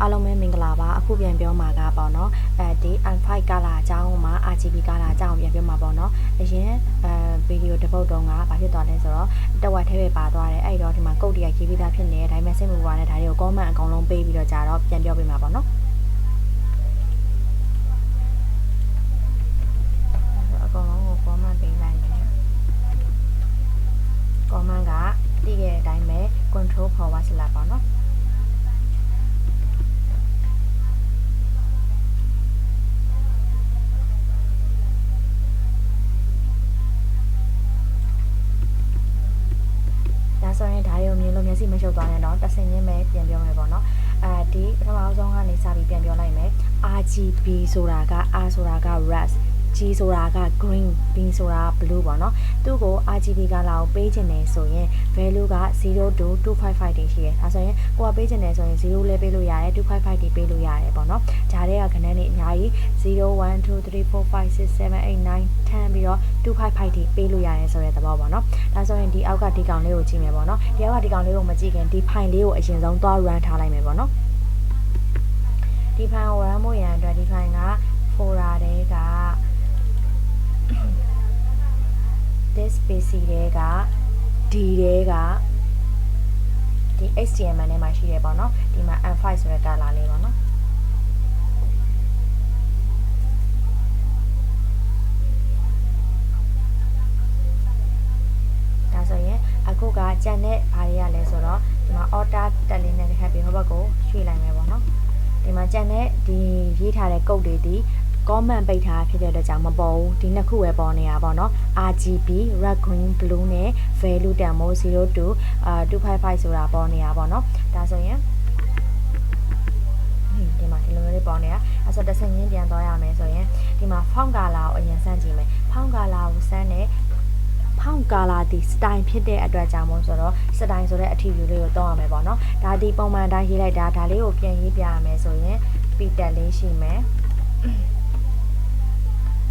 အားလုံးပဲမင်္ဂလာပါအခုပြန်ပြောမှာကပေါ့နော်အဲဒီ M5 ကာလာအကြောင်းမှာ RGB ကာလာအကြောင်းပြန်ပြောမှာပေါ့နော်အရင်အဲဗီဒီယိုတစ်ပုတ်တုန်းကဘာဖြစ်သွားလဲဆိုတော့တဝက်ထဲပဲပါသွားတယ်အဲ့တော့ဒီမှာကုတ်တရရေးပြီးသားဖြစ်နေတယ်ဒါပေမဲ့စိတ်မပူပါနဲ့ဒါတွေကို comment အကောင်လုံးပေးပြီးတော့ကြာတော့ပြန်ပြောပေးမှာပေါ့နော်အကောင်လုံးကို comment ပေးလိုက်မယ် comment ကတည်တဲ့အတိုင်းပဲ control forward slash ပေါ့နော် ဆိုရင်ဒါတွေကိုမြင်လို့မျက်စိမရှုပ်သွားနဲ့တော့တစ်ဆင့်ချင်းပဲပြန်ပြောမယ်ပေါ့နော်အဲဒီပထမဆုံးကနေစပြီးပြန်ပြောလိုက်မယ် RGB ဆိုတာက R ဆိုတာက red G ဆိုတာက green B ဆိုတာ blue ပေါ့နော်သူ့ကို RGB ကလာကိုပေးခြင်းနေဆိုရင် value က0 to 255တိရှိတယ်ဒါဆိုရင်ကိုကပေးခြင်းနေဆိုရင်0လည်းပေးလို့ရတယ်255တိပေးလို့ရတယ်ပေါ့နော်ဂျားတဲ့ကခဏနေအများကြီး0 1 2 3 4 5 6 7 8 9 10ပြီးတော့255တိပေးလို့ရတယ်ဆိုတဲ့သဘောပေါ့နော်ဒါဆိုရင်ဒီအောက်ကဒီကောင်လေးကိုကြည့်မယ်ပေါ့နော်ဒီအောက်ကဒီကောင်လေးကိုမကြည့်ခင်ဒီ file လေးကိုအရင်ဆုံးသွား run ထားလိုက်မယ်ပေါ့နော်ဒီ file ကို run ဖို့ရန်အတွက်ဒီ file က folder တဲက this pc တွေကဒီတွေကဒီ HTML နဲ့မှာရှိတယ်ပေါ့နော်ဒီမှာ M5 ဆိုတဲ့ color လေးပေါ့နော်ဒါဆိုရင်အခုကကြံတဲ့ဘာတွေကလဲဆိုတော့ဒီမှာ order တက်လေးနဲ့တစ်ခါပြီးဟိုဘက်ကိုရွှေ့လိုက်မယ်ပေါ့နော်ဒီမှာကြံတဲ့ဒီရေးထားတဲ့ code တွေဒီ comment ပိတ်ထားဖြစ်တဲ့အတွက်ကြောင့်မပေါ်ဘူးဒီနှစ်ခုပဲပေါ်နေတာပေါ့နော် RGB red green blue နဲ့ value တန်မိုး0 to အာ255ဆိုတာပေါ်နေတာပေါ့နော်ဒါဆိုရင်ဒီမှာဒီလိုမျိုးလေးပေါ်နေတာအဲဆိုတစ်ဆင့်ချင်းပြန်သွားရမယ်ဆိုရင်ဒီမှာ font color ကိုအရင်စမ်းကြည့်မယ် font color ကိုစမ်းတဲ့ဖောင်းကာလာဒီစတိုင်ဖြစ်တဲ့အတွက်ကြောင့်မို့ဆိုတော့စတိုင်ဆိုတဲ့အထီဗျူလေးကိုတောင်းရမယ်ပေါ့နော်ဒါဒီပုံမှန်တိုင်းရေးလိုက်တာဒါလေးကိုပြန်ရေးပြရမယ်ဆိုရင်ပီတက်လေးရှိမယ်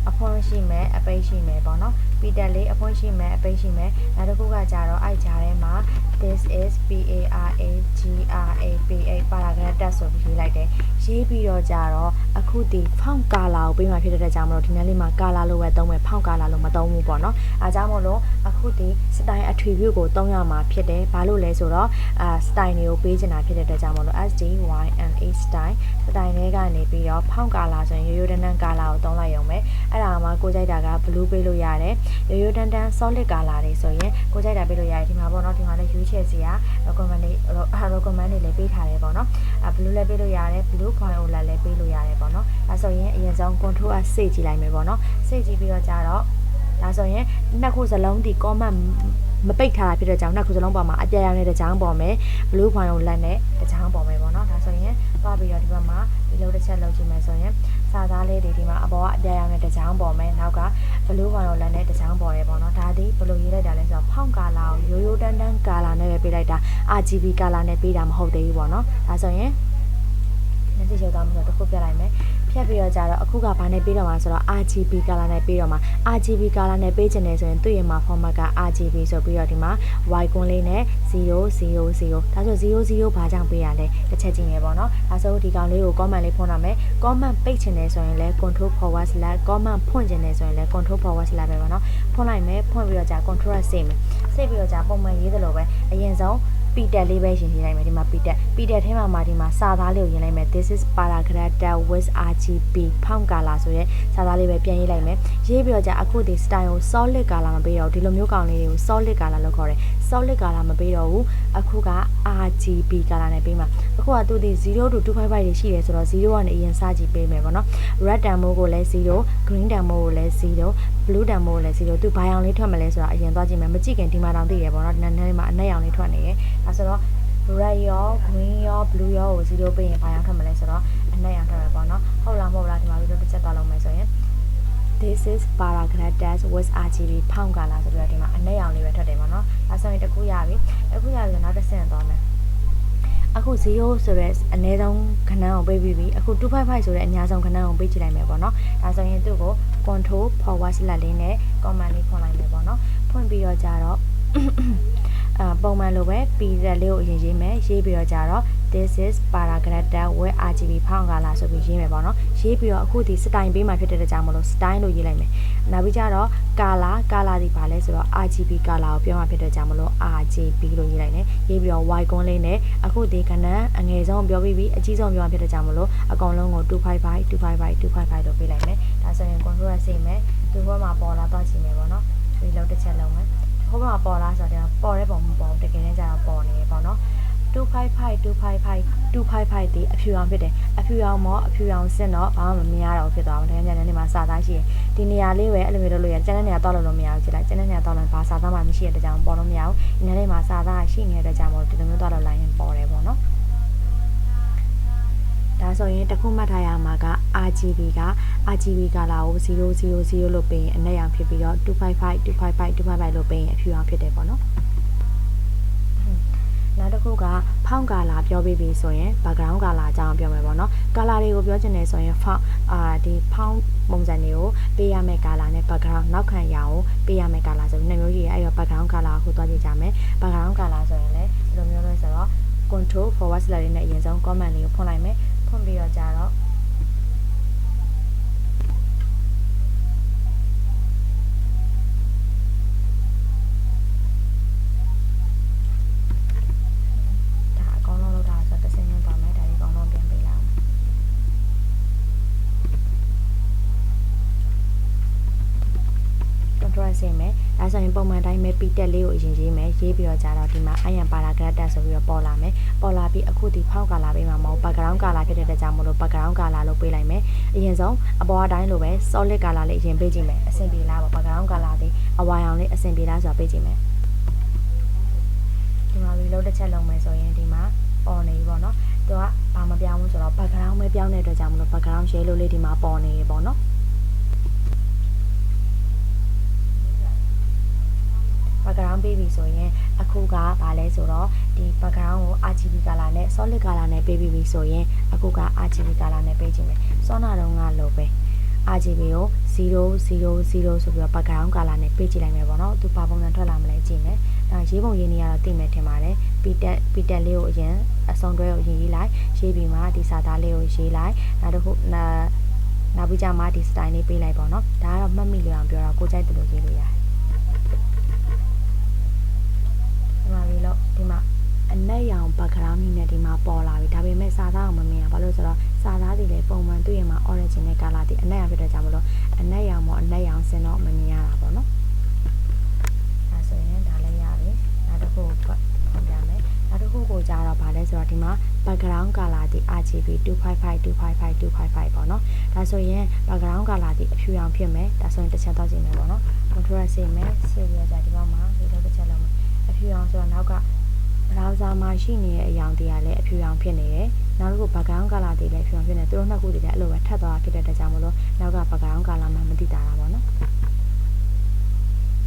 အဖွင့်ရှိမယ်အပိတ်ရှိမယ်ပေါ့နော်ပီတက်လေးအဖွင့်ရှိမယ်အပိတ်ရှိမယ်နောက်တစ်ခုကကြတော့အိုက်ဂျာထဲမှာ this is p a r a g r a p a paragraph တက်ဆိုပြီးရေးလိုက်တယ်ရေးပြီးတော့ကြတော့ အခုဒီဖောင်းကာလာကိုပေးမှဖြစ်တဲ့ကြောင့်မလို့ဒီနေ့လေးမှာကာလာလို့ပဲသုံးမယ်ဖောင်းကာလာလို့မသုံးဘူးပေါ့နော်အားကြောင့်မို့လို့အခုဒီ style attribute ကိုသုံးရမှာဖြစ်တယ်ဘာလို့လဲဆိုတော့အာ style တွေကိုပေးချင်တာဖြစ်တဲ့အတွက်ကြောင့်မလို့ s d y n a style style တွေကနေပြီးတော့ဖောင်းကာလာဆိုရင်ရိုးရိုးတန်းတန်းကာလာကိုသုံးလိုက်ရုံပဲအဲ့ဒါမှကိုကြိုက်တာက blue ပေးလို့ရတယ်ရိုးရိုးတန်းတန်း solid ကာလာတွေဆိုရင်ကိုကြိုက်တာပေးလို့ရတယ်ဒီမှာပေါ့နော်ဒီမှာလည်းရွေးချယ်စီက recommend တွေ recommend တွေလည်းပေးထားတယ်ပေါ့နော်အဲ blue လည်းပေးလို့ရတယ် blue point ကိုလည်းပေးလို့ရတယ်ပေါ့နော်အဲဆိုရင်အရင်ဆုံး control ကစေ့ကြည့်လိုက်မယ်ပေါ့နော်စေ့ကြည့်ပြီးတော့ကြတော့ဒါဆိုရင်နှစ်ခုစလုံးဒီ comment မပိတ်ထားတာဖြစ်တဲ့ကြောင့်နှစ်ခုစလုံးပေါ်မှာအပြရတဲ့တစ်ချောင်းပေါ်မယ် blue point ကိုလက်နဲ့တစ်ချောင်းပေါ်မယ်ပေါ့နော်ဒါဆိုရင်သွားပြီးတော့ဒီဘက်မှာဒီလိုတစ်ချက်လုပ်ကြည့်မယ်ဆိုရင်စာသားလေးတွေဒီမှာအပေါ်ကအပြရတဲ့တစ်ချောင်းပေါ်မယ်နောက်က blue point ကိုလက်နဲ့တစ်ချောင်းပေါ်တယ်ပေါ့နော်ဒါဒီဘယ်လိုရေးလိုက်တာလဲဆိုတော့ဖောင်းကာလာကိုရိုးရိုးတန်းတန်းကာလာနဲ့ပဲပေးလိုက်တာ RGB ကာလာနဲ့ပေးတာမဟုတ်သေးဘူးပေါ့နော်ဒါဆိုရင် မျက်စိရုပ်သားမျိုးတော့တစ်ခုပြလိုက်မယ်ဖြတ်ပြီးတော့ကြတော့အခုကဘာနဲ့ပေးတော့မှာဆိုတော့ RGB color နဲ့ပေးတော့မှာ RGB color နဲ့ပေးချင်တယ်ဆိုရင်သူ့ရဲ့မှာ format က RGB ဆိုပြီးတော့ဒီမှာ white ကွန်းလေးနဲ့000ဒါဆို00ဘာကြောင့်ပေးရလဲတစ်ချက်ကြည့်နေပေါ့နော်ဒါဆိုဒီကောင်လေးကို comment လေးဖွင့်တော့မယ် comment ပိတ်ချင်တယ်ဆိုရင်လဲ control forward slash comment ဖွင့်ချင်တယ်ဆိုရင်လဲ control forward slash ပဲပေါ့နော်ဖွင့်လိုက်မယ်ဖွင့်ပြီးတော့ကြာ control စိတ်မယ်စိတ်ပြီးတော့ကြာပုံမှန်ရေးသလိုပဲအရင်ဆုံး ပီတက်လေးပဲရှင်ရေးလိုက်မယ်ဒီမှာပီတက်ပီတက်ထဲမှာမှာဒီမှာစာသားလေးကိုရေးလိုက်မယ် this is paragraph with rgb ဖောင်းကာလာဆိုရဲစာသားလေးပဲပြန်ရေးလိုက်မယ်ရေးပြီးတော့じゃအခုဒီ style ကို solid color မပေးတော့ဒီလိုမျိုးကောင်လေးတွေကို solid color လို့ခေါ်တယ် solid color မပေးတော့ဘူးအခုက rgb color နဲ့ပေးမှာအခုကသူဒီ0 to 255တွေရှိတယ်ဆိုတော့0ကနေအရင်စကြည့်ပေးမယ်ပေါ့နော် red demo ကိုလည်း0 green demo ကိုလည်း0 blue demo ကိုလည်း0သူဘာရောင်လေးထွက်မလဲဆိုတာအရင်သွားကြည့်မယ်မကြည့်ခင်ဒီမှာတောင်သိရပေါ့နော်ဒီနေ့မှာအနက်ရောင်လေးထွက်နေတယ်ဒါဆိုတော့ red ရော green ရော blue ရောကို0ပေးရင်ဘာရောင်ထွက်မလဲဆိုတော့အနက်ရောင်ထွက်မယ်ပေါ့နော်ဟုတ်လားမဟုတ်လားဒီမှာပြီးတော့တစ်ချက်သွားလုံးမယ်ဆိုရင် this is paragraph dash with rgb ဖောင်းကာလာဆိုပြီးတော့ဒီမှာအနက်ရောင်လေးပဲထွက်တယ်ပေါ့နော်ဒါဆိုရင်တစ်ခုရပြီတစ်ခုရပြီဆိုနောက်တစ်ဆင့်သွားမယ်အခု0ဆိုရဲအနည်းဆုံးခဏအောင်ပေးပြီးပြီအခု255ဆိုရဲအများဆုံးခဏအောင်ပေးကြည့်လိုက်မယ်ပေါ့နော်ဒါဆိုရင်သူ့ကို control forward slash လေးနဲ့ command လေးဖွင့်လိုက်မယ်ပေါ့နော်ဖွင့်ပြီးတော့ကြတော့အာပုံမှန်လိုပဲ pz လေးကိုအရင်ရေးမယ်ရေးပြီးတော့ကြတော့ this is paragraph with RGB ဖောင်းကာလာဆိုပြီးရေးမယ်ပေါ့နော် ရေးပြီးတော့အခုဒီစတိုင်ပေးမှဖြစ်တဲ့ကြောင့်မလို့ style လို့ရေးလိုက်မယ်နောက်ပြီးကြတော့ color color ဒီပါလဲဆိုတော့ RGB color ကိုပြောမှဖြစ်တဲ့ကြောင့်မလို့ RGB လို့ရေးလိုက်တယ်ရေးပြီးတော့ y ကွန်းလေးနဲ့အခုဒီကဏ္ဍအငယ်ဆုံးပြောပြီးပြီအကြီးဆုံးပြောမှဖြစ်တဲ့ကြောင့်မလို့အကောင်လုံးကို255 255 255လို့ပေးလိုက်မယ်ဒါဆိုရင် control ရစိမယ်သူဘက်မှာပေါ်လာတော့ကြည့်မယ်ပေါ့နော်ဒီလောက်တစ်ချက်လုံးမယ်ဟိုဘက်မှာပေါ်လာဆိုတော့ပေါ်တဲ့ပုံမပေါ်ဘူးတကယ်တမ်းကျတော့ပေါ်နေတယ်ပေါ့နော် 255 255 255ဒီအဖြူရောင်ဖြစ်တယ်အဖြူရောင်မောအဖြူရောင်စစ်တော့ဘာမှမမြင်ရတော့ဖြစ်သွားဘူးတကယ်ကြတဲ့နေမှာစာသားရှိတယ်ဒီနေရာလေးပဲအဲ့လိုမျိုးလုပ်လို့ရကျန်တဲ့နေရာတော့လို့လို့မရဘူးကြည့်လိုက်ကျန်တဲ့နေရာတော့လည်းဘာစာသားမှမရှိတဲ့ကြောင်ပေါ်လို့မရဘူးဒီနေရာလေးမှာစာသားရှိနေတဲ့ကြောင်မို့ဒီလိုမျိုးတော့လို့လိုက်ရင်ပေါ်တယ်ပေါ့နော်ဒါဆိုရင်တစ်ခုမှတ်ထားရမှာက RGB က RGB ကလာကို000လို့ပေးရင်အနက်ရောင်ဖြစ်ပြီးတော့255 255 255လို့ပေးရင်အဖြူရောင်ဖြစ်တယ်ပေါ့နော် နောက်တစ်ခုကဖောင်းကာလာပြောပြီးပြီဆိုရင် background ကာလာအကြောင်းပြောမယ်ပေါ့နော်ကာလာတွေကိုပြောချင်တယ်ဆိုရင်ဖောင်းအာဒီဖောင်းပုံစံတွေကိုပေးရမယ့်ကာလာနဲ့ background နောက်ခံရာကိုပေးရမယ့်ကာလာဆိုပြီးနှစ်မျိုးရှိရအဲ့တော့ background ကာလာကိုသွားကြည့်ကြမယ် background ကာလာဆိုရင်လည်းဒီလိုမျိုးလို့ဆိုတော့ control forward slash လေးနဲ့အရင်ဆုံး comment လေးကိုဖွင့်လိုက်မယ်ဖွင့်ပြီးတော့ကြတော့ ဆင်းမယ်ဒါဆိုရင်ပုံမှန်တိုင်းပဲ p တက်လေးကိုအရင်ရေးမယ်ရေးပြီးတော့ကြတော့ဒီမှာ iron paragraph တက်ဆိုပြီးတော့ပေါ်လာမယ်ပေါ်လာပြီးအခုဒီဖောက်ကာလာပေးမှာမဟုတ် background color ဖြစ်တဲ့အတွက်ကြောင့်မလို့ background color လို့ပေးလိုက်မယ်အရင်ဆုံးအပေါ်အတိုင်းလိုပဲ solid color လေးအရင်ပေးကြည့်မယ်အဆင်ပြေလားပေါ့ background color လေးအဝါရောင်လေးအဆင်ပြေလားဆိုတာပေးကြည့်မယ်ဒီမှာ reload တစ်ချက်လုပ်မယ်ဆိုရင်ဒီမှာပေါ်နေပြီပေါ့နော်သူကဘာမပြောင်းဘူးဆိုတော့ background ပဲပြောင်းတဲ့အတွက်ကြောင့်မလို့ background yellow လေးဒီမှာပေါ်နေပြီပေါ့နော် ပေးပြီဆိုရင်အခုကဘာလဲဆိုတော့ဒီ background ကို RGB color နဲ့ solid color နဲ့ပေးပြီးပြီဆိုရင်အခုက RGB color နဲ့ပေးခြင်းပဲစောနာတုန်းကလိုပဲ RGB ကို000ဆိုပြီးတော့ background color နဲ့ပေးကြည့်လိုက်မယ်ပေါ့နော်သူဘာပုံစံထွက်လာမလဲကြည့်မယ်ဒါရေးပုံရေးနေရတော့သိမယ်ထင်ပါတယ် P tet P tet လေးကိုအရင်အဆုံးတွဲကိုရေးရေးလိုက်ရေးပြီးမှဒီစာသားလေးကိုရေးလိုက်နောက်တစ်ခုနောက်ပြီးကြမှာဒီ style လေးပေးလိုက်ပေါ့နော်ဒါကတော့မှတ်မိလို့အောင်ပြောတာကိုကြိုက်တယ်လို့ရေးလို့ရတယ် ဒီမှာပြီးတော့ဒီမှာအနက်ရောင် background ကြီးနဲ့ဒီမှာပေါ်လာပြီဒါပေမဲ့စာသားအောင်မမြင်ရဘာလို့ဆိုတော့စာသားတွေလည်းပုံမှန်တွေ့ရင်မှာ origin နဲ့ color တွေအနက်ရောင်ဖြစ်တဲ့ကြောင့်မလို့အနက်ရောင်မောအနက်ရောင်စင်တော့မမြင်ရတာပေါ့နော်ဒါဆိုရင်ဒါလည်းရပြီနောက်တစ်ခုဖွင့်ဖွင့်ပြမယ်နောက်တစ်ခုကိုကြာတော့ဗာလဲဆိုတော့ဒီမှာ background color ဒီ RGB 255 255 255ပေါ့နော်ဒါဆိုရင် background color ဒီအဖြူရောင်ဖြစ်မယ်ဒါဆိုရင်တစ်ချက်တော့ကြည့်မယ်ပေါ့နော် control ဆေးမယ်ဆေးပြီးတော့ကြာဒီဘက်မှာ ဖြူရောင်ဆိုတော့နောက်က browser မှာရှိနေတဲ့အရောင်တွေကလည်းအဖြူရောင်ဖြစ်နေတယ်။နောက်တစ်ခု background color တွေလည်းအဖြူရောင်ဖြစ်နေတယ်။သူတို့နှစ်ခုတည်းလည်းအဲ့လိုပဲထပ်သွားဖြစ်တဲ့အတွက်ကြောင့်မလို့နောက်က background color မှမသိတာတာပေါ့နော်။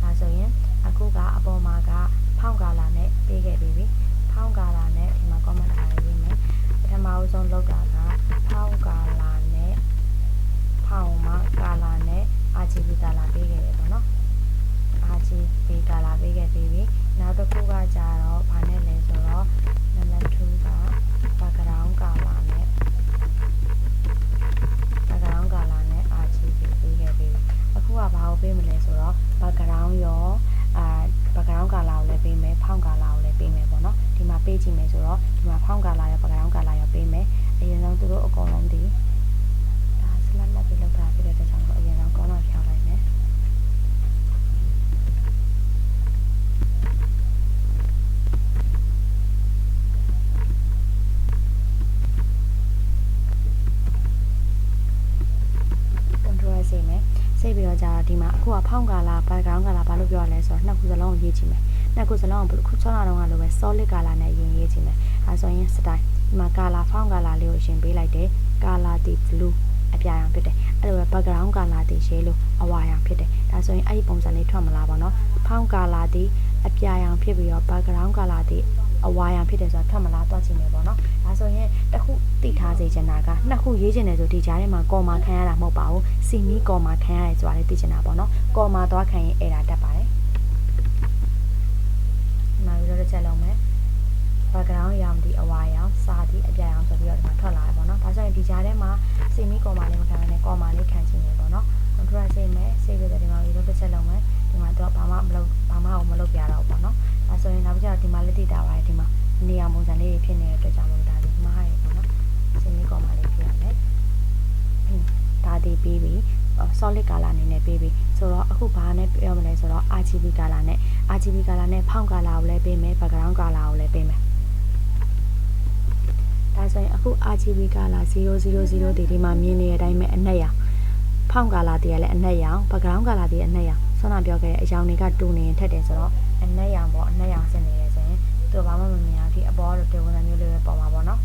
ဒါဆိုရင်အခုကအပေါ်မှာကဖောင်း color နဲ့ပေးခဲ့ပြီးပြီ။ဖောင်း color နဲ့ဒီမှာ comment ထားလေးရေးမယ်။ပထမဦးဆုံးလောက်တာကဖောင်း color နဲ့ဖောင်းမှာ color နဲ့ RGB color ပေးခဲ့တယ်ပေါ့နော်။ RGB color ပေးခဲ့ပြီးပြီ နောက်တစ်ခုကကြတော့ဘာနဲ့လဲဆိုတော့ number 2က background color နဲ့ background color နဲ့ RGB ပေးခဲ့ပြီးပြီအခုကဘာကိုပေးမလဲဆိုတော့ background ရောအာ background color ကိုလည်းပေးမယ်ဖောင်း color ကိုလည်းပေးမယ်ပေါ့နော်ဒီမှာပေးကြည့်မယ်ဆိုတော့ဒီမှာဖောင်း color ရော background color ရောပေးမယ်အရင်ဆုံးသူတို့အကုန်လုံးဒီဒါ select လုပ်ပြီးလောက်တာဖြစ်တဲ့အတွက်ကြောင့်အရင်ဆုံး comment ဖြောင်းလိုက် တော့နှစ်ခုစလုံးကိုရေးချင်မယ်နှစ်ခုစလုံးကိုခုဆောင်းလာတော့ကလိုပဲ solid color နဲ့ရင်ရေးချင်မယ်အဲဆိုရင် style ဒီမှာ color ဖောင်းကာလာလေးကိုရှင်ပေးလိုက်တယ် color ဒီ blue အပြာရောင်ဖြစ်တယ်အဲ့လိုပဲ background color ဒီ yellow အဝါရောင်ဖြစ်တယ်ဒါဆိုရင်အဲ့ဒီပုံစံလေးထွက်မလားပေါ့နော်ဖောင်း color ဒီအပြာရောင်ဖြစ်ပြီးတော့ background color ဒီအဝါရောင်ဖြစ်တယ်ဆိုတာထွက်မလားတွက်ချင်မယ်ပေါ့နော်ဒါဆိုရင်တစ်ခုသိထားစေချင်တာကနှစ်ခုရေးချင်တယ်ဆိုဒီကြားထဲမှာကော်မာခံရတာမဟုတ်ပါဘူးစီမီကော်မာခံရတယ်ဆိုတာလေးသိချင်တာပေါ့နော်ကော်မာသွားခံရင်အဲ့ဒါတက်ပါတယ်ဒီမှာပြီး တော့တစ်ချက်လုံးမယ် background ရောင်ဒီအဝါရောင်စာဒီအပြာရောင်ဆိုပြီးတော့ဒီမှာထွက်လာတယ်ပေါ့နော်ဒါဆိုရင်ဒီကြားထဲမှာစိတ်မီကော်မာလေးမခံဘဲနဲ့ကော်မာလေးခံချင်တယ်ပေါ့နော် control စိတ်မဲ့စိတ်ပြီးတော့ဒီမှာဒီလိုတစ်ချက်လုံးမယ်ဒီမှာတော့ဘာမှမလုပ်ဘာမှမလုပ်ပြတော့ဘူးပေါ့နော်ဒါဆိုရင်နောက်ပြီးတော့ဒီမှာလက်တိတာပါတယ်ဒီမှာနေရာပုံစံလေးတွေဖြစ်နေတဲ့အတွက်ကြောင့်မို့ဒါဒီမှားရပေါ့နော်စိတ်မီကော်မာလေးဖြစ်ရမယ်ဒါဒီပြီးပြီ solid color အနေနဲ့ပေးပြီဆိုတော့အခုဘာနဲ့ပြောမလဲဆိုတော့ RGB color နဲ့ RGB color နဲ့ဖောင့် color ကိုလည်းပေးမယ် background color ကိုလည်းပေးမယ်ဒါဆိုရင်အခု RGB color 000ဒီဒီမှာမြင်နေတဲ့အတိုင်းပဲအနက်ရောင်ဖောင့် color တည်းကလည်းအနက်ရောင် background color တည်းအနက်ရောင်ဆွမ်းနာပြောခဲ့တဲ့အရောင်တွေကတူနေရင်ထက်တယ်ဆိုတော့အနက်ရောင်ပေါ့အနက်ရောင်ဆင်နေတယ်ဆိုရင်သူဘာမှမမြင်အောင်ဒီအပေါ်လိုတေဝန်မျိုးလေးပဲပေါ်မှာပေါ့နော်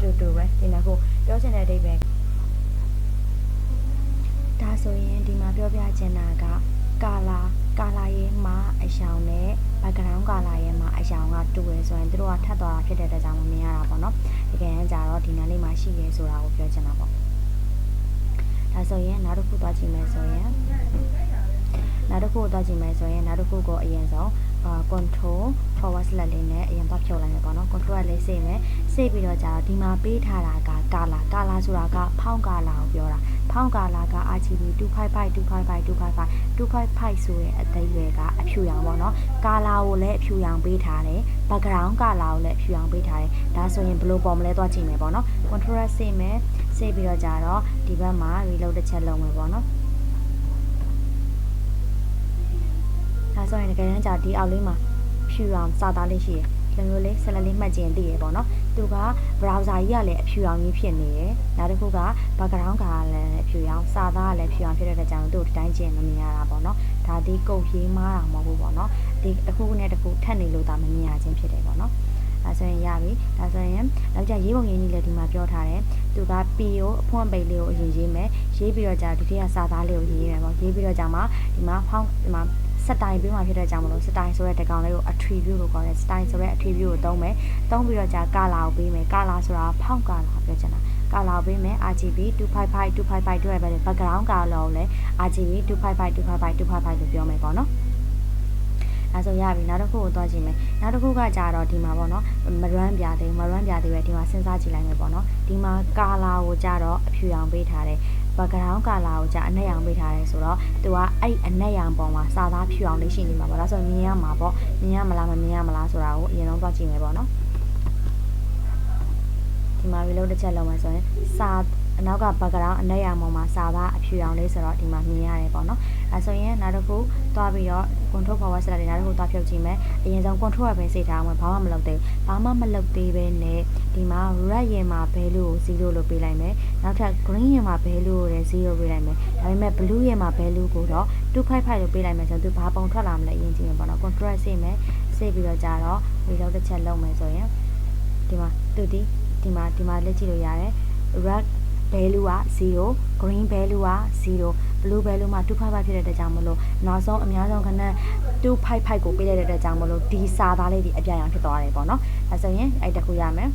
တူတူပဲဒီနေ့ကိုပြောချင်တဲ့အဓိပ္ပာယ်ဒါ ဆိုရင်ဒီမှာပြောပြချင်တာကကာလာကာလာရဲ့မှာအယောင်နဲ့ background ကာလာရဲ့မှာအယောင်ကတူရယ်ဆိုရင်တို့ကထပ်သွားတာဖြစ်တဲ့အတွက်ကြောင့်မမြင်ရတာပေါ့နော်တကယ်တမ်းကျတော့ဒီနားလေးမှာရှိရဲဆိုတာကိုပြောချင်တာပေါ့ဒါဆိုရင်နောက်တစ်ခုသွားကြည့်မယ်ဆိုရင်နောက်တစ်ခုသွားကြည့်မယ်ဆိုရင်နောက်တစ်ခုကိုအရင်ဆုံးအာ control forward slash လေးနဲ့အရင်သွားဖြုတ်လိုက်မယ်ပေါ့နော် control ကလေးစိတ်မယ် စိတ်ပြီးတော့ကြာတော့ဒီမှာပေးထားတာကကာလာကာလာဆိုတာကဖောင်းကာလာကိုပြောတာဖောင်းကာလာက RGB 255 255 255 255ဆိုတဲ့အသေးရွယ်ကအဖြူရောင်ပေါ့နော်ကာလာကိုလည်းအဖြူရောင်ပေးထားတယ် background ကာလာကိုလည်းအဖြူရောင်ပေးထားတယ်ဒါဆိုရင်ဘယ်လိုပေါ်မလဲသွားကြည့်မယ်ပေါ့နော် control စိတ်မယ်စိတ်ပြီးတော့ကြာတော့ဒီဘက်မှာ reload တစ်ချက်လုပ်မယ်ပေါ့နော်ဒါဆိုရင်တကယ်တမ်းကြာဒီအောက်လေးမှာဖြူအောင်စာသားလေးရှိတယ် ဒီလိုမျိုးလေးဆက်လက်လေးမှတ်ကျင်သိရပေါ့နော်သူက browser ကြီးကလည်းအဖြူအောင်ကြီးဖြစ်နေတယ်နောက်တစ်ခုက background ကလည်းအဖြူအောင်စာသားကလည်းဖြူအောင်ဖြစ်တဲ့ကြောင့်သူ့ဒီတိုင်းကျင်မမြင်ရတာပေါ့နော်ဒါဒီကုတ်ရေးမားတာမဟုတ်ဘူးပေါ့နော်ဒီတစ်ခုနဲ့တစ်ခုထပ်နေလို့ဒါမမြင်ရခြင်းဖြစ်တယ်ပေါ့နော်ဒါဆိုရင်ရပြီဒါဆိုရင်နောက်ကြရေးပုံရင်းကြီးလည်းဒီမှာပြောထားတယ်သူက P ကိုအဖွင့်ပိတ်လေးကိုအရင်ရေးမယ်ရေးပြီးတော့ကြာဒုတိယစာသားလေးကိုရေးရမယ်ပေါ့ရေးပြီးတော့ကြာမှာဒီမှာဖောင်းဒီမှာ စတိုင်ပေးမှဖြစ်တဲ့ကြောင့်မလို့စတိုင်ဆိုတဲ့တကောင်လေးကို attribute လို့ခေါ်တယ်စတိုင်ဆိုတဲ့ attribute ကိုသုံးမယ်သုံးပြီးတော့ကြာ color ကိုပေးမယ် color ဆိုတာဖောင်း color ပြောချင်တာ color ပေးမယ် RGB 255 255 255 background color ကိုလည်း RGB 255 255 255လို့ပြောမယ်ပေါ့နော်အဲဆိုရပြီနောက်တစ်ခုကိုသွားကြည့်မယ်နောက်တစ်ခုကကြတော့ဒီမှာပေါ့နော်မရမ်းပြသေးမရမ်းပြသေးပဲဒီမှာစဉ်းစားကြည့်လိုက်မယ်ပေါ့နော်ဒီမှာကာလာကိုကြတော့အဖြူရောင်ပေးထားတယ် background color ကိုじゃအနက်ရောင်ပေးထားတယ်ဆိုတော့သူကအဲ့အနက်ရောင်ပေါ်မှာစာသားဖြူအောင်လေးရှိနေမှာပေါ့ဒါဆိုမြင်ရမှာပေါ့မြင်ရမလားမမြင်ရမလားဆိုတာကိုအရင်ဆုံးသွားကြည့်မယ်ပေါ့နော်ဒီမှာ reload တစ်ချက်လုပ်မယ်ဆိုရင်စာအနောက်က background အနက်ရောင်ပေါ်မှာစာသားအဖြူရောင်လေးဆိုတော့ဒီမှာမြင်ရတယ်ပေါ့နော် အဲဆိုရင်နောက်တစ်ခုသွားပြီးတော့ control forward slash တွေနောက်တစ်ခုသွားဖြုတ်ကြည့်မယ်အရင်ဆုံး control ပဲစိတ်ထားအောင်ဘာမှမလုပ်သေးဘူးဘာမှမလုပ်သေးပဲနဲ့ဒီမှာ red ရင်မှာ value ကို0လို့ပေးလိုက်မယ်နောက်ထပ် green ရင်မှာ value ကိုလည်း0ပေးလိုက်မယ်ဒါပေမဲ့ blue ရင်မှာ value ကိုတော့255လို့ပေးလိုက်မယ်ဆိုတော့သူဘာပုံထွက်လာမလဲအရင်ကြည့်မယ်ပေါ့နော် control စိတ်မယ်စိတ်ပြီးတော့ကြာတော့ reload တစ်ချက်လုပ်မယ်ဆိုရင်ဒီမှာသူဒီဒီမှာဒီမှာလက်ကြည့်လို့ရတယ် red value က0 green value က0 ဘလို့ပဲလို့မှ255ဖြစ်တဲ့အတွက်ကြောင့်မလို့နောက်ဆုံးအများဆုံးခဏ255ကိုပေးလိုက်တဲ့အတွက်ကြောင့်မလို့ဒီစာသားလေးဒီအပြရန်ဖြစ်သွားတယ်ပေါ့နော်ဒါဆိုရင်အဲ့တခုရမယ်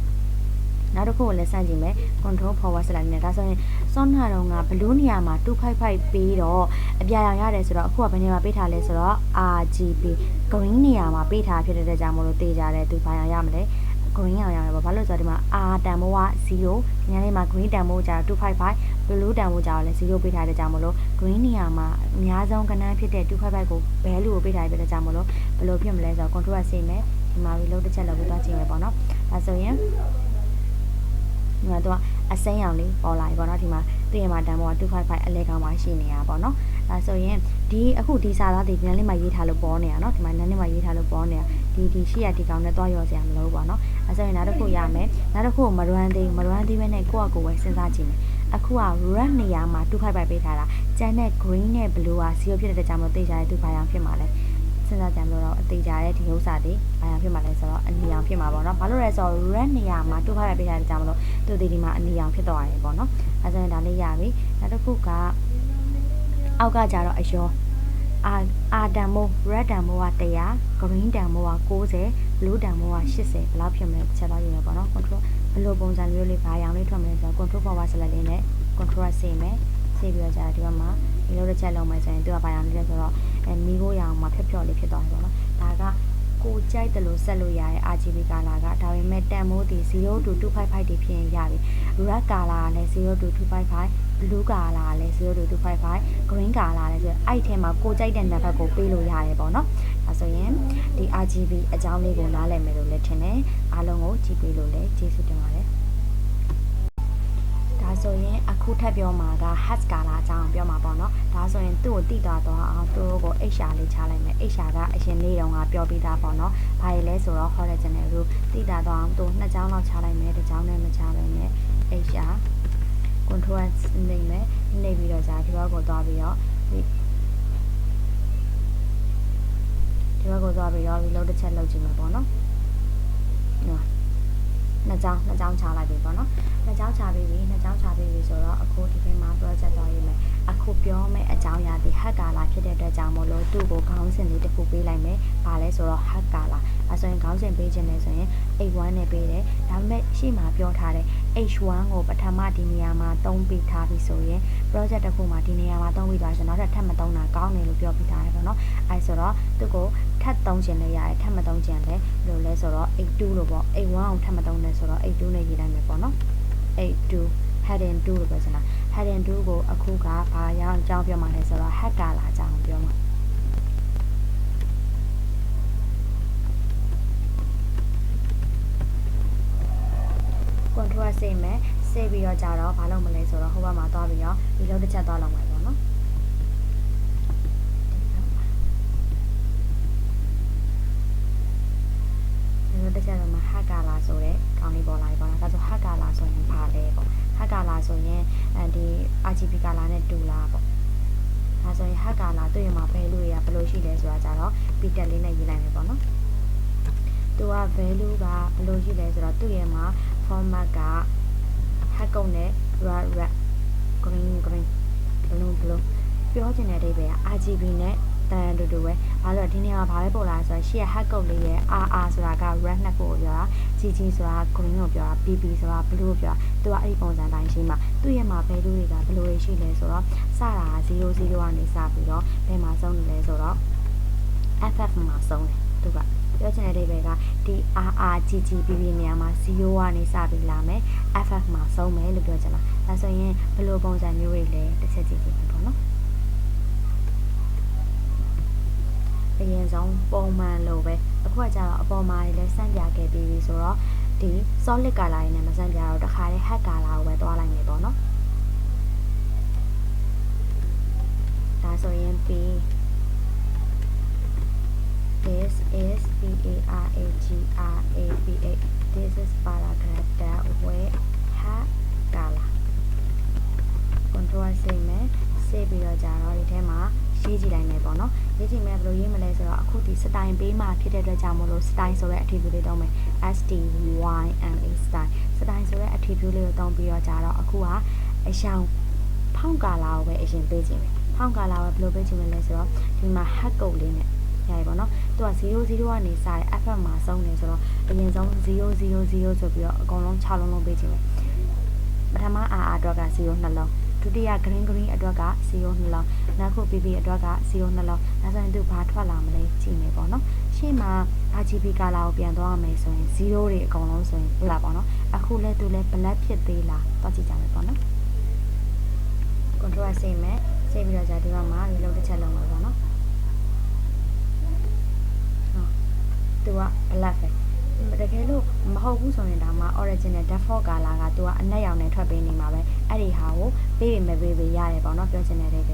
နောက်တစ်ခုကိုလည်းစမ်းကြည့်မယ် control forward slash နဲ့ဒါဆိုရင်စွန်နာတော့ကဘလူးနေရာမှာ255ပေးတော့အပြာရောင်ရတယ်ဆိုတော့အခုကဘယ်နေရာပေးထားလဲဆိုတော့ RGB green နေရာမှာပေးထားဖြစ်တဲ့ကြောင့်မလို့တေးကြတယ်သူဘာရောင်ရမလဲ green ရောင်ရမယ်ပေါ့ဘာလို့ဆိုတော့ဒီမှာ R တန်မိုးက0ဒီနေ့လေးမှာ green တန်မိုးကြာ255 လူလူတန်ဖို့ကြောင့်လည်း0ပေးထားတဲ့ကြောင့်မလို့ green နေရာမှာအများဆုံးကဏ္ဍဖြစ်တဲ့255ကို value ကိုပေးထားတဲ့ကြောင့်မလို့ဘယ်လိုဖြစ်မလဲဆိုတော့ control ဆေးမယ်ဒီမှာပြီးလုံးတစ်ချက်လောက်ပြီးသွားကြည့်မယ်ပေါ့နော်ဒါဆိုရင်ဒီမှာတော့အစိမ်းရောင်လေးပေါ်လာပြီပေါ့နော်ဒီမှာသူ့ရဲ့မှာတန်ပေါ်က255အလဲကောင်မှရှိနေတာပေါ့နော်ဒါဆိုရင်ဒီအခုဒီစာသားဒီနန်းလေးမှာရေးထားလို့ပေါ်နေတာเนาะဒီမှာနန်းလေးမှာရေးထားလို့ပေါ်နေတာဒီဒီရှိရဒီကောင်နဲ့တွားရော်စရာမလိုဘူးပေါ့နော်အဲဆိုရင်နောက်တစ်ခုရမယ်နောက်တစ်ခုမရန်သေးမရန်သေးပဲနဲ့ကိုယ့်အကူပဲစဉ်းစားကြည့်မယ် အခုက red နေရာမှာ255ပေးထားတာကျန်တဲ့ green နဲ့ blue က0ဖြစ်တဲ့ကြောင့်မလို့သိကြတယ်သူဘာရောင်ဖြစ်မှာလဲစဉ်းစားကြံလို့တော့အသေးကြတဲ့ဒီဥစ္စာတွေဘာရောင်ဖြစ်မှာလဲဆိုတော့အနီရောင်ဖြစ်မှာပေါ့နော်ဘာလို့လဲဆိုတော့ red နေရာမှာ255ပေးထားတဲ့ကြောင့်မလို့သူဒီဒီမှာအနီရောင်ဖြစ်သွားတယ်ပေါ့နော်အဲဆိုရင်ဒါလေးရပြီနောက်တစ်ခုကအောက်ကကြတော့အယောအာအာတန်မိုး red တန်မိုးက100 green တန်မိုးက90 blue တန်မိုးက80ဘယ်လောက်ဖြစ်မလဲတစ်ချက်တော့ယူမယ်ပေါ့နော် control ဘယ်လိုပုံစံမျိုးလေးဘာရောင်လေးထွက်မလဲဆိုတော့ control forward slash လေးနဲ့ control ဆေးမယ်ဆေးပြီးတော့ကြာဒီဘက်မှာဒီလိုတစ်ချက်လုံးမယ်ဆိုရင်သူကဘာရောင်လေးလဲဆိုတော့အဲမီးကိုရောင်မှာဖြော့ဖြော့လေးဖြစ်သွားတယ်ပေါ့နော်ဒါက ကိုကြိုက်တယ်လို့ဆက်လို့ရရဲ့ RGB ကာလာကဒါပေမဲ့တန်မိုးဒီ0 to 255တိဖြစ်ရင်ရပြီ red ကာလာကလည်း0 to 255 blue ကာလာကလည်း0 to 255 green ကာလာလည်းဆိုအဲ့ထဲမှာကိုကြိုက်တဲ့နံပါတ်ကိုပေးလို့ရတယ်ပေါ့နော်ဒါဆိုရင်ဒီ RGB အကြောင်းလေးကိုနားလည်မယ်လို့လည်းထင်တယ်အားလုံးကိုကြည့်ပေးလို့လည်းကျေးဇူးတင်ပါတယ်ဒါ ဆိုရင်အခုထပ်ပြောမှာက hat color အကြောင်းပြောမှာပေါ့နော်ဒါဆိုရင်သူ့ကိုတိတာတော့အောင်သူ့ကို HR လေးချလိုက်မယ် HR ကအရင်နေ့တုန်းကပြောပြီးသားပေါ့နော်ဘာရလဲဆိုတော့ horizontal rule တိတာတော့အောင်သူနှစ်ချောင်းလောက်ချလိုက်မယ်တစ်ချောင်းနဲ့မချပဲနဲ့ HR control နေမယ်နေပြီးတော့じゃဒီဘက်ကိုသွားပြီးတော့ဒီဒီဘက်ကိုသွားပြီးတော့ reload တစ်ချက်လုပ်ကြည့်မယ်ပေါ့နော်နော် နှစ်ချောင်းနှစ်ချောင်းချလိုက်ပြီပေါ့နော်နှစ်ချောင်းချပြီးပြီနှစ်ချောင်းချပြီးပြီဆိုတော့အခုဒီထဲမှာ project သွားရေးမယ်အခုပြောမယ့်အကြောင်းအရာဒီ hack ကာလာဖြစ်တဲ့အတွက်ကြောင့်မို့လို့သူ့ကိုခေါင်းစဉ်လေးတစ်ခုပေးလိုက်မယ်။ဘာလဲဆိုတော့ hack ကာလာ။အဲဆိုရင်ခေါင်းစဉ်ပေးခြင်းလဲဆိုရင် H1 နဲ့ပေးတယ်။ဒါပေမဲ့ရှေ့မှာပြောထားတဲ့ H1 ကိုပထမဒီနေရာမှာသုံးပြီးထားပြီဆိုရင် project တစ်ခုမှာဒီနေရာမှာသုံးပြီးသွားဆိုတော့နောက်ထပ်ထပ်မသုံးတာကောင်းတယ်လို့ပြောပြထားတယ်ပေါ့နော်။အဲဆိုတော့သူ့ကို ထပ်သုံးခြင်းလည်းရတယ်ထပ်မသုံးခြင်းလည်းဘယ်လိုလဲဆိုတော့ H2 လို့ပေါ့ H1 ကိုထပ်မသုံးနဲ့ဆိုတော့ H2 နဲ့ရေးလိုက်မယ်ပေါ့နော်။ H2 heading 2လို့ပြောချင်တာ heading 2ကိုအခုကဘာရောင်းအကြောင်းပြောမှလဲဆိုတော့ hack ကလာအကြောင်းပြောမှာကွန်ထရိုစိတ်မယ်စိတ်ပြီးတော့ကြတော့ဘာလုပ်မလဲဆိုတော့ဟိုဘက်မှာသွားပြီးတော့ဒီလုံးတစ်ချက်သွားလောက်မှာပေါ့ နော်ဒီလိုတစ်ချက်တော့မှာ hack ကလာဆိုတဲ့ကောင်းလေးပေါ်လာပြီပေါ့နော်ဒါဆို hack ကလာဆိုရင်ဘာလဲပေါ့ hack ကလာဆိုရင်အဲဒီ RGB ကလာနဲ့တူလားပေါ့ဒါဆိုရင် hack ကလာတွေ့ရမှာဘယ်လိုရဘယ်လိုရှိလဲဆိုတာကြတော့ pitet လေးနဲ့ရေးလိုက်မယ်ပေါ့နော်သူက value ကဘယ်လိုရှိလဲဆိုတော့သူ့ရဲ့မှာ format က hack ကုတ်နဲ့ red red green green blue blue ပြောချင်တဲ့အဓိပ္ပာယ်က RGB နဲ့ တန်တူတူပဲ။ဘာလို့ဒီနေရာမှာဘာပဲပို့လာဆိုတော့ရှေ့က hack ကုတ်လေးရဲ့ RR ဆိုတာက red နှစ်ခုကိုပြောတာ GG ဆိုတာ green ကိုပြောတာ PP ဆိုတာ blue ကိုပြောတာသူကအဲ့ဒီပုံစံတိုင်းရှိမှသူ့ရဲ့မှာ value တွေကဘယ်လိုတွေရှိလဲဆိုတော့စတာက00ကနေစပြီးတော့ဘယ်မှာဆုံးနေလဲဆိုတော့ FF မှာဆုံးတယ်သူကပြောချင်တဲ့အဓိပ္ပာယ်ကဒီ RRGG PP နေရာမှာ0ကနေစပြီးလာမယ် FF မှာဆုံးမယ်လို့ပြောချင်တာဒါဆိုရင်ဘယ်လိုပုံစံမျိုးတွေလဲတစ်ချက်ကြည့်ကြည့်မယ်ပေါ့နော် အရင်ဆုံးပုံမှန်လိုပဲအခုကကျတော့အပေါ်မှာလည်းစမ်းပြခဲ့ပြီးပြီဆိုတော့ဒီ solid color ရင်းနဲ့မစမ်းပြတော့တခါလေး hat color ကိုပဲတွားလိုက်မယ်ပေါ့နော်ဒါဆိုရင် P this is P A R A G R A P A this is paragraph that with hat color control စိတ်မယ်စိတ်ပြီးတော့ကြတော့ဒီထဲမှာ ရေးကြည့်လိုက်မယ်ပေါ့နော်ရေးကြည့်မယ်ဘယ်လိုရေးမလဲဆိုတော့အခုဒီစတိုင်ပေးမှဖြစ်တဲ့အတွက်ကြောင့်မလို့စတိုင်ဆိုတဲ့ attribute လေးသုံးမယ် S T Y N A စတိုင်စတိုင်ဆိုတဲ့ attribute လေးကိုသုံးပြီးတော့ကြတော့အခုကအရှောင်ဖောင်းကာလာကိုပဲအရင်ပေးခြင်းပဲဖောင်းကာလာကိုဘယ်လိုပေးခြင်းလဲဆိုတော့ဒီမှာ hack code လေးနဲ့ရတယ်ပေါ့နော်သူက00ကနေစတဲ့ FM မှာစုံနေဆိုတော့အရင်ဆုံး000ဆိုပြီးတော့အကုန်လုံး6လုံးလုံးပေးခြင်းပဲပထမ R အတွက်က0နှလုံး ဒုတိယ green green အတွက်က0နှလုံးနောက်ခု PP အတွက်က0နှလုံးဒါဆိုရင်သူဘာထွက်လာမလဲကြည့်မယ်ပေါ့နော်ရှေ့မှာ RGB color ကိုပြန်သွားမယ်ဆိုရင်0တွေအကုန်လုံးဆိုရင်ဟုတ်လားပေါ့နော်အခုလဲသူလဲ black ဖြစ်သေးလားတော့ကြည့်ကြမယ်ပေါ့နော် control စိတ်မယ်စိတ်ပြီးတော့じゃဒီဘက်မှာ reload တစ်ချက်လုပ်မှာပေါ့နော်ဟုတ်သူက black ပဲ တကယ်လို့မဟုတ်ဘူးဆိုရင်ဒါမှ original default color ကသူကအနက်ရောင်နဲ့ထွက်ပေးနေမှာပဲအဲ့ဒီဟာကိုပေးပေမဲ့ပေးပေးရတယ်ပေါ့နော်ပြောချင်တဲ့တဲ့က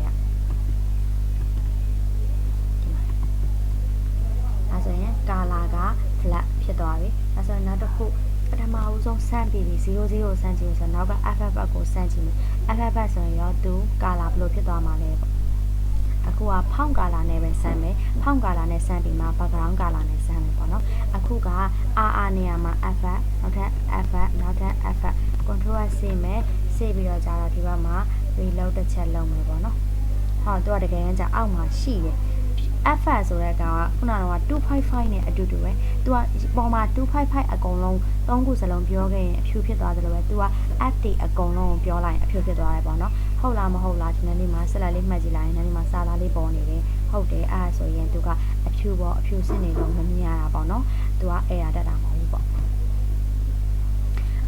အဲဆိုရင် color က flat ဖြစ်သွားပြီအဲဆိုရင်နောက်တစ်ခုပထမဦးဆုံးစမ်းပြီးပြီ00စမ်းကြည့်ဆိုတော့နောက်က FF ကိုစမ်းကြည့်မယ် FF ဆိုရင်ရောသူ color ဘယ်လိုဖြစ်သွားမှာလဲပေါ့ အခုကဖောင်းကာလာနဲ့ပဲဆမ်းမယ်ဖောင်းကာလာနဲ့ဆမ်းပြီးမှ background ကာလာနဲ့ဆမ်းမယ်ပေါ့နော်အခုက RR နေရာမှာ FF နောက်ထပ် FF နောက်ထပ် FF control ဆေးမယ်ဆေးပြီးတော့ကြာတော့ဒီဘက်မှာ reload တစ်ချက်လုပ်မယ်ပေါ့နော်ဟောသူကတကယ်တမ်းကျအောက်မှာရှိတယ် FR ဆိုတဲ့ကောင်ကခုနကတော့255နဲ့အတူတူပဲ။ तू ကပေါ်မှာ255အကုန်လုံးသုံးခုစလုံးပြောခဲ့ရင်အဖြူဖြစ်သွားသလိုပဲ तू က FD အကုန်လုံးကိုပြောလိုက်ရင်အဖြူဖြစ်သွားတယ်ပေါ့နော်။ ဟုတ်လားမဟုတ်လားဒီနေ့လေးမှာဆက်လက်လေးမှတ်ကြည့်လိုက်ရင်ဒီနေ့မှာစာသားလေးပေါ်နေတယ်။ဟုတ်တယ်အဲ့ဒါဆိုရင် तू ကအဖြူပေါ်အဖြူစင်နေတော့မမြင်ရတာပေါ့နော်။ तू ကအဲ့ရတက်တာမဟုတ်ဘူးပေါ့။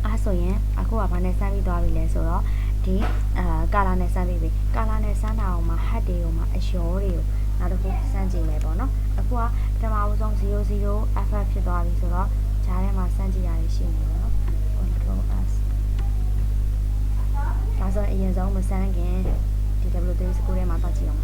အဲ့ဆိုရင်အခုကဘာနဲ့စမ်းပြီးသွားပြီလဲဆိုတော့ဒီအာကာလာနဲ့စမ်းပြီးပြီကာလာနဲ့စမ်းတာအောင်မှာ hat တွေကိုမှာအယောတွေကိုနောက်တစ်ခုစမ်းကြည့်မယ်ပေါ့နော်အခုကပထမဦးဆုံး00 ff ဖြစ်သွားပြီဆိုတော့ဂျားထဲမှာစမ်းကြည့်ရတယ်ရှိနေတယ် ဒါဆိုရင်အရင်ဆုံးမစမ်းခင်ဒီ w3 စကူထဲမှာပတ်ကြည့်အောင်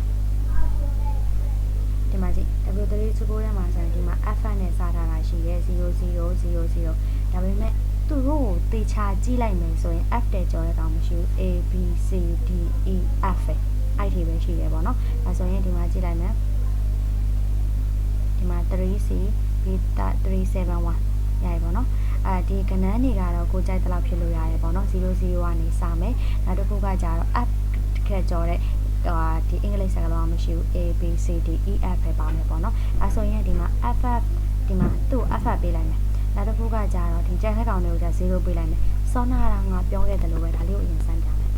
ဒီမှာကြည့် w3 စကူထဲမှာဆိုရင်ဒီမှာ f နဲ့စထားတာရှိရဲ0000ဒါပေမဲ့သူတို့ကိုတေချာကြည့်လိုက်မယ်ဆိုရင် F တဲ့ကြောတဲ့ကောင်မရှိဘူး A B C D E F ပဲအဲ့ဒီပဲရှိရပေါ့နော်ဒါဆိုရင်ဒီမှာကြည့်လိုက်မယ်ဒီမှာ 3C beta 371ရရပေါ့နော် အဲဒီကဏ္ဍတွေကတော့ကိုကြိုက်တဲ့လောက်ဖြစ်လို့ရတယ်ပေါ့နော်00ကနေစမယ်နောက်တစ်ခုကကြတော့ F ခက်ကြောတဲ့ဟိုဒီအင်္ဂလိပ်စကားလုံးမရှိဘူး A B C D E F ပဲပါမယ်ပေါ့နော်အဲဆိုရင်ဒီမှာ FF ဒီမှာသူ့ FF ပေးလိုက်မယ်နောက်တစ်ခုကကြတော့ဒီကြက်ခက်ကောင်တွေကိုじゃ0ပေးလိုက်မယ်စောနာကငါပြောခဲ့တယ်လို့ပဲဒါလေးကိုအရင်စမ်းပြမယ်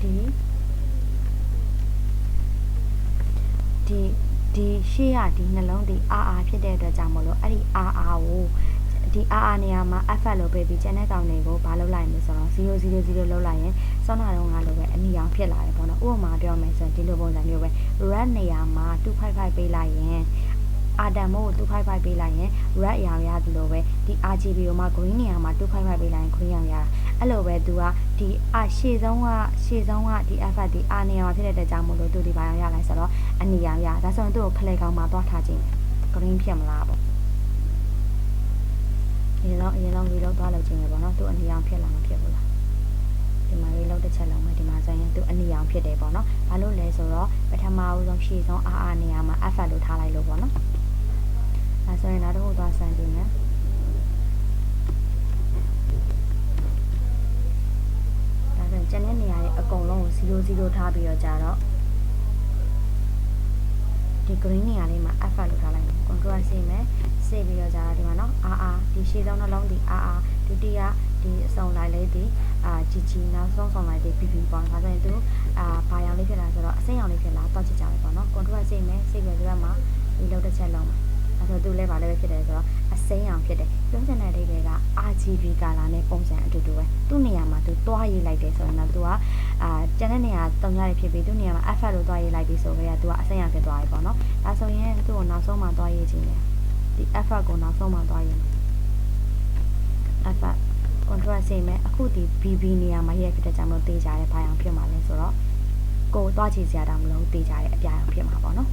ဒီဒီဒီရှေ့ရဒီနှလုံးဒီ RR ဖြစ်တဲ့အတွက်ကြောင့်မလို့အဲ့ဒီ RR ကို ဒီ RR နေရာမှာ F လို့ပေးပြီးကျန်တဲ့ကောင်တွေကိုဘာလုပ်လိုက်မလဲဆိုတော့000လောက်လိုက်ရင်စောနာတော့ငါလိုပဲအနီအောင်ဖြစ်လာတယ်ပေါ့နော်ဥပမာပြောမယ်ဆိုရင်ဒီလိုပုံစံမျိုးပဲ red နေရာမှာ255ပေးလိုက်ရင်အာတမ်မို့255ပေးလိုက်ရင် red အရာရတယ်လို့ပဲဒီ RGB ကိုမှ green နေရာမှာ255ပေးလိုက်ရင် green အရာရအဲ့လိုပဲသူကဒီအရှေ့ဆုံးကရှေ့ဆုံးကဒီ F ဒီ R နေရာမှာဖြစ်တဲ့အတွက်ကြောင့်မို့လို့သူဒီဘာရရလဲဆိုတော့အနီရောင်ရဒါဆိုရင်သူ့ကိုခလေကောင်မှာသွားထားခြင်း green ဖြစ်မလားပေါ့ ဒီတော့အရင်ဆုံးဒီလောက်သွားလုပ်ခြင်းပဲပေါ့နော်သူအနီရောင်ဖြစ်လာမှာဖြစ်ဘူးလားဒီမှာလေးလောက်တစ်ချက်လုံးပဲဒီမှာဆိုရင်သူအနီရောင်ဖြစ်တယ်ပေါ့နော်ဘာလို့လဲဆိုတော့ပထမဦးဆုံးရှေ့ဆုံး RR နေရာမှာ F လို့ထားလိုက်လို့ပေါ့နော်အဲဆိုရင်နောက်တစ်ခုသွားစမ်းကြည့်မယ်ဒါဆိုရင်ကျန်တဲ့နေရာတွေအကုန်လုံးကို0 0ထားပြီးတော့ကြာတော့ဒီ green နေရာလေးမှာ F လို့ထားလိုက်မယ် control ဆေးမယ် ဆေးပြီးတော့ကြာတော့ဒီမှာနော် RR ဒီရှေ့ဆုံးနှလုံးဒီ RR ဒုတိယဒီအစုံလိုက်လေးဒီအာ GG နောက်ဆုံးဆုံးလိုက်ဒီ PP ပေါ့ဒါဆိုရင်သူအာဘာရောင်လေးဖြစ်လာဆိုတော့အစိမ်းရောင်လေးဖြစ်လာတော့ကြည့်ကြတယ်ပေါ့နော် control ဆေးမယ်ဆေးပြီးတော့ဒီဘက်မှာဒီလောက်တစ်ချက်လုံးမှာအဲဆိုသူလည်းဗာလည်းပဲဖြစ်တယ်ဆိုတော့အစိမ်းအောင်ဖြစ်တယ်ပြောချင်တဲ့အိဗေက RGB ကာလာနဲ့ပုံစံအတူတူပဲသူ့နေရာမှာသူတွားရေးလိုက်တယ်ဆိုရင်တော့သူကအာကျန်တဲ့နေရာတုံရဖြစ်ပြီးသူ့နေရာမှာ F လို့တွားရေးလိုက်ပြီးဆိုတော့သူကအစိမ်းအောင်ဖြစ်သွားပြီပေါ့နော်ဒါဆိုရင်သူ့ကိုနောက်ဆုံးမှတွားရေးခြင်းတယ် ဒီ F ကိုနောက်ဆုံးမှတွားရေးမယ် F control စိမယ်အခုဒီ BB နေရာမှာရက်ဖြစ်တဲ့ကြောင့်မလို့တေးကြရဲဘာအောင်ဖြစ်မှာလဲဆိုတော့ကိုတွားချီစရာတောင်မလို့တေးကြရဲအပြာရောင်ဖြစ်မှာပေါ့နော်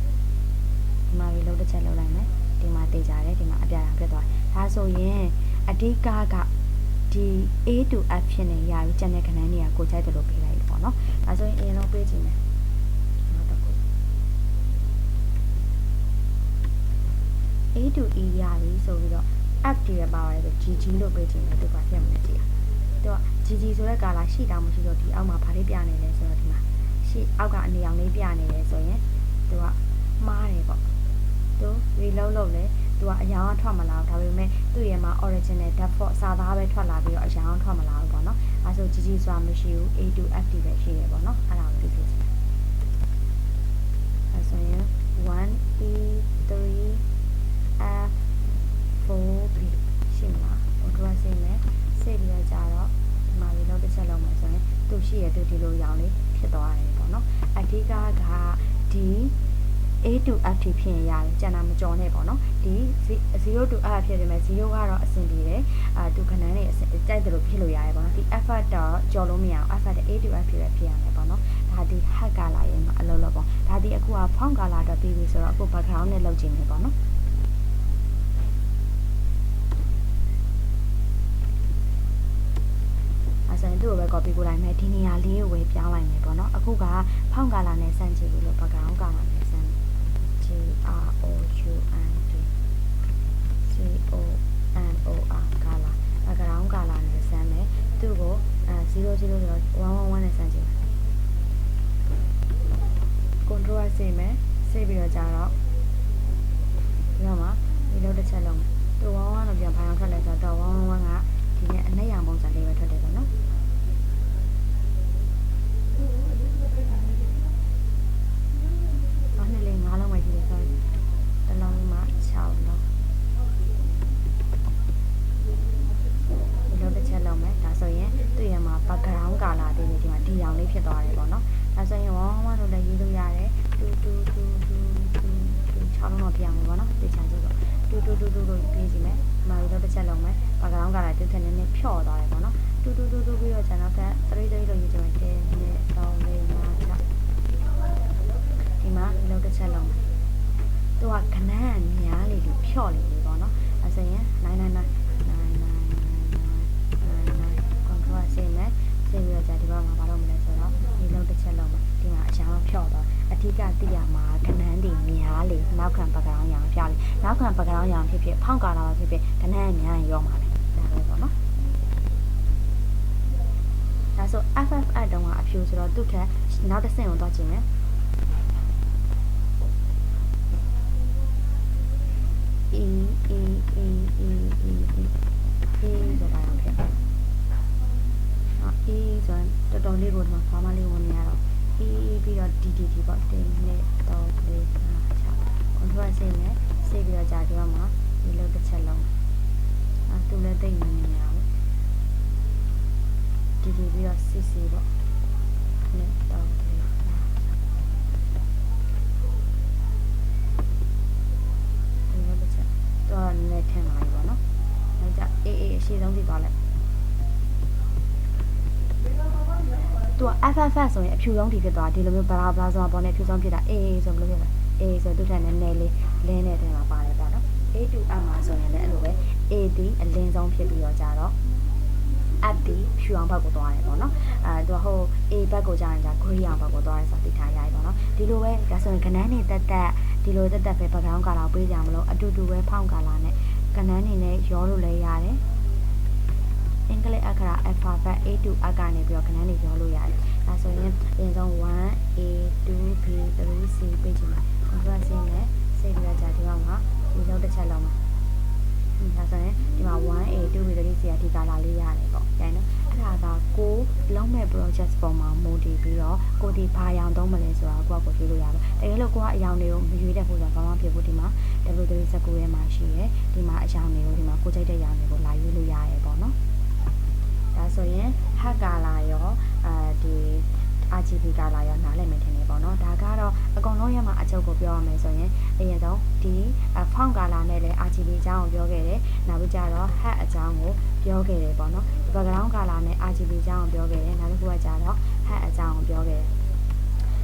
ဒီမှာ reload တစ်ချက်လုပ်လိုက်မယ်ဒီမှာတေးကြရဲဒီမှာအပြာရောင်ဖြစ်သွားဒါဆိုရင်အဓိကကဒီ A to F ဖြစ်နေရပြီကျန်တဲ့ခဏန်းတွေကကိုကြိုက်တယ်လို့ပေးလိုက်ပေါ့နော်ဒါဆိုရင်အရင်ဆုံးပေးကြည့်မယ် to e ရပြီဆိုပြီးတော့ f တည်ရပါပါတယ်ဆို gg လို့ပေးခြင်းနဲ့သူကပြတ်မလို့ကြည့်ရသူက gg ဆိုတဲ့ကာလာရှိတာမရှိတော့ဒီအောက်မှာဘာလေးပြနေလဲဆိုတော့ဒီမှာရှိအောက်ကနေအောင်လေးပြနေတယ်ဆိုရင်သူကမှားတယ်ပေါ့သူ reload လုပ်လဲသူကအယောင်ကထွက်မလာဘူးဒါပေမဲ့သူ့ရဲ့မှာ original default စာသားပဲထွက်လာပြီးတော့အယောင်ထွက်မလာဘူးပေါ့နော်အဲဆို gg ဆိုတာမရှိဘူး a to f တည်ပဲရှိတယ်ပေါ့နော်အဲ့ဒါကိုသိစေချင်တယ်အဲဆိုရင် 1e3 4b ရှိမှာဟိုတို့ကစိတ်မယ်စိတ်ပြီးတော့ကြာတော့ဒီမှာရေလုံးတစ်ချက်လုံးမယ်ဆိုရင်သူရှိရသူဒီလိုရောင်လေးဖြစ်သွားတယ်ပေါ့နော်အဓိကကဒီ A to F ထိဖြစ်ရင်ရတယ်ကျန်တာမကြော်နဲ့ပေါ့နော်ဒီ0 to F ဖြစ်တယ်မဲ့0ကတော့အဆင်ပြေတယ်အာသူခဏနဲ့အဆင်ကြိုက်တယ်လို့ဖြစ်လို့ရတယ်ပေါ့နော်ဒီ F တော့ကြော်လို့မရအောင် F တဲ့ A to F ဖြစ်ပဲဖြစ်ရမယ်ပေါ့နော်ဒါဒီ hack ကလာရင်အလုပ်လုပ်ပေါ့ဒါဒီအခုက font color တော့ပြီးပြီဆိုတော့အခု background နဲ့လုပ်ကြည့်နေပေါ့နော် ဆိုရင်သူ့ကိုပဲ copy ပို့လိုက်မယ်ဒီနေရာလေးကိုပဲပြောင်းလိုက်မယ်ပေါ့နော်အခုကဖောင်းကာလာနဲ့စမ်းကြည့်လို့ background ကာလာနဲ့စမ်း G R O U N D C O N O R ကာလာ background ကာလာနဲ့စမ်းမယ်သူ့ကိုအဲ00 111နဲ့စမ်းကြည့် control စိတ်မယ်ဆေးပြီးတော့ကြာတော့ဒီမှာဒီလိုတစ်ချက်လုံးတူဝေါင်းဝါတော့ပြန်ဖိုင်အောင်ထွက်လဲဆိုတော့ဝေါင်းဝါကဒီနဲ့အနက်ရောင်ပုံစံလေးပဲထွက်တယ်ပေါ့နော် ဘာနဲ့လဲငါးလုံးပဲရှိတယ် sorry တစ်လုံးမှ သူ့ထက်နောက်တစ်ဆင့်ကိုတော့ကြည့်မယ် e e e e e e e ဆိုတာရောဖြစ်။ဟာ e ဆိုရင်တော်တော်လေးကိုဒီမှာဘာမှလေးဝင်နေရတော့ e ပြီးတော့ d d d ပေါ့တင်းနဲ့တော့လေး5 6 control စိတ်နဲ့စိတ်ပြီးတော့ကြာဒီဘက်မှာဒီလိုတစ်ချက်လုံးအဲသူလည်းတိတ်နေနေရအောင် d d ပြီးတော့ cc ပေါ့နဲ့ တော့လေး5ဒီလိုတစ်ချက်တော့နည်းနည်းထင်လာပြီပေါ့နော်။အဲကြအေးအေးအရှိဆုံးကြည့်သွားလိုက်။သူက FFF ဆိုရင်အဖြူဆုံးဒီဖြစ်သွားဒီလိုမျိုးဘလာဘလာဆိုတာပေါ်နေအဖြူဆုံးဖြစ်တာအေးအေးဆိုဘယ်လိုဖြစ်လဲ။အေးဆိုသူထက်နည်းနည်းလေးလင်းနေတဲ့မှာပါတယ်ပေါ့နော်။ A to M မှာဆိုရင်လည်းအဲ့လိုပဲ A ဒီအလင်းဆုံးဖြစ်ပြီးတော့ကြတော့ app ဒီဖြူအောင်ဘက်ကိုသွားတယ်ပေါ့နော်အဲသူကဟို A ဘက်ကိုကြာရင်ကြာ grey အောင်ဘက်ကိုသွားတယ်ဆိုတာသိထားရပြီပေါ့နော်ဒီလိုပဲဒါဆိုရင်ခဏန်းနေတက်တက်ဒီလိုတက်တက်ပဲ background color ပေးကြမလို့အတူတူပဲဖောင်း color နဲ့ခဏန်းနေနဲ့ရောလို့လည်းရတယ်အင်္ဂလိပ်အခရာ alphabet A to A ကနေပြီးတော့ခဏန်းနေရောလို့ရတယ်ဒါဆိုရင်အရင်ဆုံး1 A 2 B 3 C ပေးချင်တယ် control C နဲ့စိတ်ပြီးတော့ကြာဒီအောင်မှာဒီလောက်တစ်ချက်လုံးမှာ ဒါဆိုရင်ဒီမှာ 1A 2B 3C အဓိကလာလေးရတယ်ပေါ့။ကျန်နော်အဲ့ဒါကကိုလုံးမဲ့ project ပေါ်မှာမူတည်ပြီးတော့ကိုဒီဘာရောင်သုံးမလဲဆိုတာကိုကကိုရွေးလို့ရတယ်။တကယ်လို့ကိုကအရောင်တွေကိုမရွေးတတ်ဘူးဆိုတော့ဘာမှဖြစ်ဘူးဒီမှာ W319 ထဲမှာရှိရဲဒီမှာအရောင်တွေကိုဒီမှာကိုကြိုက်တဲ့ရောင်တွေကိုလာရွေးလို့ရတယ်ပေါ့နော်။ဒါဆိုရင်ဟက်ကာလာရောအဲဒီ RGB ကလာရောနားလည်မယ်ထင်တယ် အချုပ်ကိုပြောရမယ်ဆိုရင်အရင်ဆုံးဒီဖောင်းကာလာနဲ့လည်း RGB အကြောင်းကိုပြောခဲ့တယ်နောက်ပြီးကြတော့ hat အကြောင်းကိုပြောခဲ့တယ်ပေါ့နော် background color နဲ့ RGB အကြောင်းကိုပြောခဲ့တယ်နောက်တစ်ခုကကြတော့ hat အကြောင်းကိုပြောခဲ့တယ်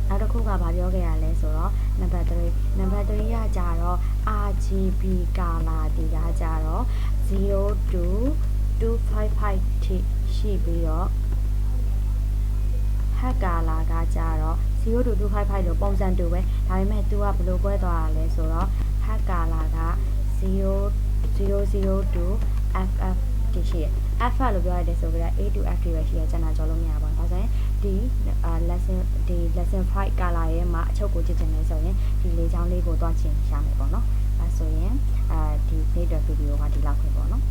နောက်တစ်ခုကဗာပြောခဲ့ရလဲဆိုတော့နံပါတ်3နံပါတ်3ကကြတော့ RGB color ဒီကကြတော့0 to 255ထိရှိပြီးတော့ဟက်ကာလာကကြတော့ 0to 255လို့ပုံစံတူပဲဒါပေမဲ့ तू ကဘယ်လို꿰သွားတာလဲဆိုတော့ဟက်ကာလာက0 00 to FF တရှိရ F လို့ပြောရတယ်ဆိုကြတော့ A to F တွေပဲရှိရကျန်တာကြော်လို့မရပါဘူးဒါဆိုရင်ဒီ lesson ဒီ lesson 5 color ရဲ့မှာအချုပ်ကိုကြည့်ချင်လဲဆိုရင်ဒီလေးချောင်းလေးကိုတွားချင်ရှာမယ်ပေါ့နော်အဲဆိုရင်အဲဒီ video video ကဒီလောက်ပဲပေါ့နော်